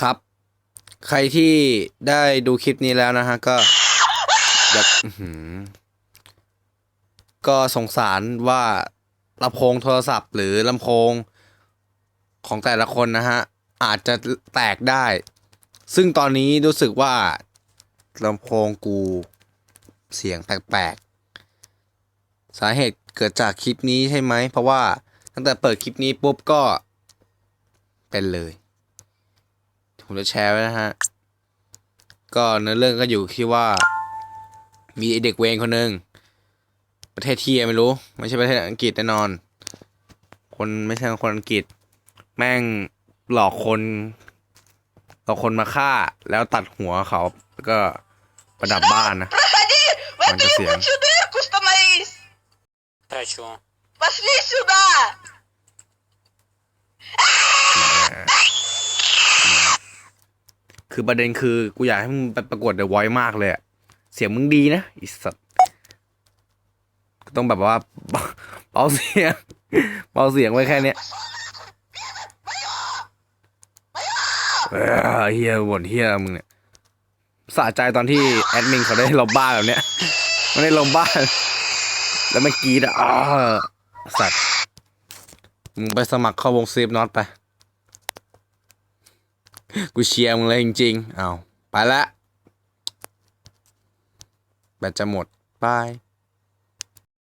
ครับ ใครที่ได้ดูคลิปนี้แล้วนะฮะ ก็แบก็สงสารว่าลำโพงโทรศัพท์หรือลำโพงของแต่ละคนนะฮะ อาจจะแตกได้ ซึ่งตอนนี้รู้สึกว่าลำโพงกูเสียงแปลกๆ สาเหตุเกิดจากคลิปนี้ใช่ไหม เพราะว่าตั้งแต่เปิดคลิปนี้ปุ๊บก็เป็นเลย ผมจะแชร์ไว้นะฮะ ก็เนื้อเรื่องก็อยู่ที่ว่า มีไอ้เด็กเวรคนหนึ่งประเทศที่ไม่รู้ ไม่ใช่ประเทศอังกฤษแน่นอน คนไม่ใช่คนอังกฤษ แม่งหลอกคนหลอกคนมาฆ่า แล้วตัดหัวเขาแล้วก็ประดับบ้านนะ Проходи! В Он эту же съел. ебучую дырку становись! Хочу. Пошли сюда! คือประเด็นคือกูอยากให้มึงไปประกวดเดอะไว c e มากเลยอะเสียงมึงดีนะไอีสัตว์ต้องแบบว่าเบาเสียงเบาเสียงไว้แค่เนี้ยเฮียบ่นเฮียมึงเนี่ยสะใจตอนที่แอดมินเขาได้ลงบ้านแบบเนี้ยไม่ได้ลงบ้าน แล้วมันกีดอะอ้าสัตว์มึงไปสมัครเข้าวงซีฟน็อตไป กูเชียร์มึงเลยจริงๆเอาไปละแบตจะหมดบาย